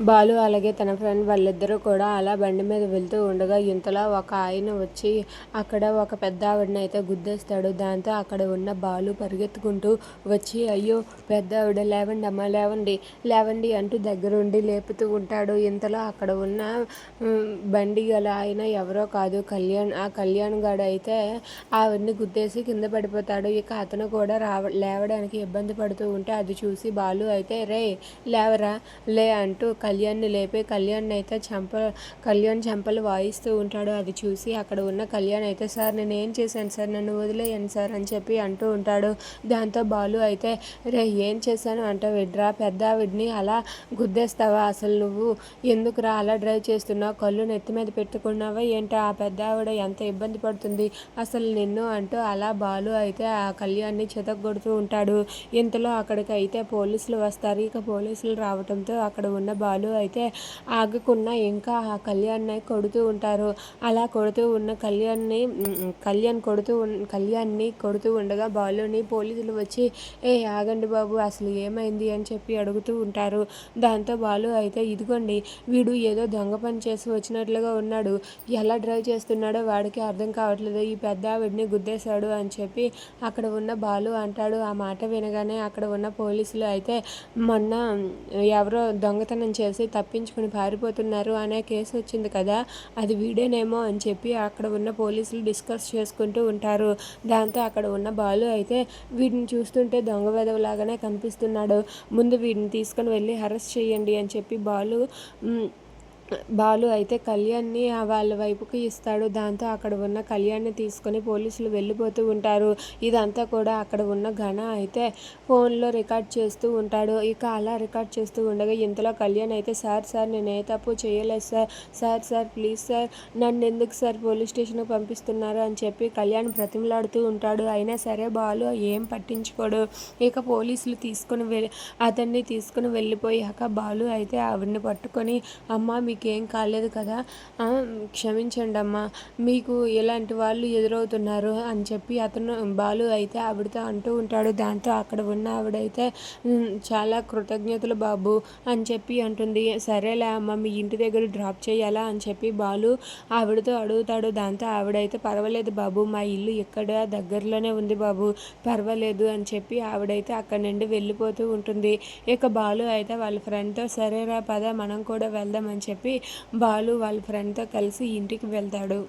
బాలు అలాగే తన ఫ్రెండ్ వాళ్ళిద్దరూ కూడా అలా బండి మీద వెళ్తూ ఉండగా ఇంతలో ఒక ఆయన వచ్చి అక్కడ ఒక పెద్ద ఆవిడని అయితే గుద్దేస్తాడు. దాంతో అక్కడ ఉన్న బాలు పరిగెత్తుకుంటూ వచ్చి అయ్యో పెద్ద ఆవిడ లేవండి అమ్మ లేవండి లేవండి అంటూ దగ్గరుండి లేపుతూ ఉంటాడు. ఇంతలో అక్కడ ఉన్న బండి గల ఆయన ఎవరో కాదు కళ్యాణ్ ఆ కళ్యాణ్ గాడు అయితే ఆవిడని గుద్దేసి కింద పడిపోతాడు. ఇక అతను కూడా రావ లేవడానికి ఇబ్బంది పడుతూ ఉంటే అది చూసి బాలు అయితే రే లేవరా లే అంటూ కళ్యాణ్ని లేపి కళ్యాణ్ అయితే చెంప కళ్యాణ్ చెంపలు వాయిస్తూ ఉంటాడు. అది చూసి అక్కడ ఉన్న కళ్యాణ్ అయితే సార్ నేను ఏం చేశాను? సార్ నన్ను వదిలేయండి సార్ అని చెప్పి అంటూ ఉంటాడు. దాంతో బాలు అయితే రే ఏం చేశాను? అంటే విడ్రా పెద్ద ఆవిడ్ని అలా గుద్దేస్తావా? అసలు నువ్వు ఎందుకురా అలా డ్రైవ్ చేస్తున్నావు? కళ్ళు నెత్తి మీద పెట్టుకున్నావా? ఏంటో ఆ పెద్ద ఆవిడ ఎంత ఇబ్బంది పడుతుంది? అసలు నిన్ను అంటూ అలా బాలు అయితే ఆ కళ్యాణ్ని చెతగొడుతూ ఉంటాడు. ఇంతలో అక్కడికి అయితే పోలీసులు వస్తారు. ఇక పోలీసులు రావడంతో అక్కడ ఉన్న బాలు బాలు అయితే ఆగకుండా ఇంకా ఆ కళ్యాణ్ని కొడుతూ ఉంటారు. అలా కొడుతూ ఉన్న కళ్యాణ్ని కళ్యాణ్ కొడుతూ కళ్యాణ్ని కొడుతూ ఉండగా బాలుని పోలీసులు వచ్చి ఏ ఆగండి బాబు అసలు ఏమైంది? అని చెప్పి అడుగుతూ ఉంటారు. దాంతో బాలు అయితే ఇదిగోండి వీడు ఏదో దొంగ పని చేసి వచ్చినట్లుగా ఉన్నాడు. ఎలా డ్రైవ్ చేస్తున్నాడో వాడికి అర్థం కావట్లేదు. ఈ పెద్ద ఆవిడ్ని గుద్దేశాడు అని చెప్పి అక్కడ ఉన్న బాలు అంటాడు. ఆ మాట వినగానే అక్కడ ఉన్న పోలీసులు అయితే మొన్న ఎవరో దొంగతనం చేసి చేసి తప్పించుకుని పారిపోతున్నారు అనే కేసు వచ్చింది కదా. అది వీడేనేమో అని చెప్పి అక్కడ ఉన్న పోలీసులు డిస్కస్ చేసుకుంటూ ఉంటారు. దాంతో అక్కడ ఉన్న బాలు అయితే వీడిని చూస్తుంటే దొంగ వెదవలాగానే కనిపిస్తున్నాడు. ముందు వీడిని తీసుకొని వెళ్ళి అరెస్ట్ చేయండి అని చెప్పి బాలు బాలు అయితే కళ్యాణ్ని వాళ్ళ వైపుకి ఇస్తాడు. దాంతో అక్కడ ఉన్న కళ్యాణ్ని తీసుకొని పోలీసులు వెళ్ళిపోతూ ఉంటారు. ఇదంతా కూడా అక్కడ ఉన్న ఘన అయితే ఫోన్లో రికార్డ్ చేస్తూ ఉంటాడు. ఇక అలా రికార్డ్ చేస్తూ ఉండగా ఇంతలో కళ్యాణ్ అయితే సార్ సార్ నేను ఏ తప్పు చేయలేదు sir. Sir sir please sir. నన్ను ఎందుకు సార్ పోలీస్ స్టేషన్కి పంపిస్తున్నారు? అని చెప్పి కళ్యాణ్ బ్రతిమలాడుతూ ఉంటాడు. అయినా సరే బాలు ఏం పట్టించుకోడు. ఇక పోలీసులు తీసుకుని వెళ్ళి అతన్ని తీసుకుని వెళ్ళిపోయాక బాలు అయితే ఆవిడని పట్టుకొని అమ్మ మీ మీకేం కాలేదు కదా? క్షమించండి అమ్మా మీకు ఇలాంటి వాళ్ళు ఎదురవుతున్నారు అని చెప్పి అతను బాలు అయితే ఆవిడతో అంటూ ఉంటాడు. దాంతో అక్కడ ఉన్న ఆవిడైతే చాలా కృతజ్ఞతలు బాబు అని చెప్పి అంటుంది. సరేలే అమ్మ మీ ఇంటి దగ్గర డ్రాప్ చేయాలా అని చెప్పి బాలు ఆవిడతో అడుగుతాడు. దాంతో ఆవిడైతే పర్వాలేదు బాబు మా ఇల్లు ఇక్కడ దగ్గరలోనే ఉంది బాబు పర్వాలేదు అని చెప్పి ఆవిడైతే అక్కడ నుండి వెళ్ళిపోతూ ఉంటుంది. ఇక బాలు అయితే వాళ్ళ ఫ్రెండ్తో సరేరా పద మనం కూడా వెళ్దాం అని చెప్పి చెప్పి బాలు వాళ్ళ ఫ్రెండ్తో కలిసి ఇంటికి వెళ్తాడు.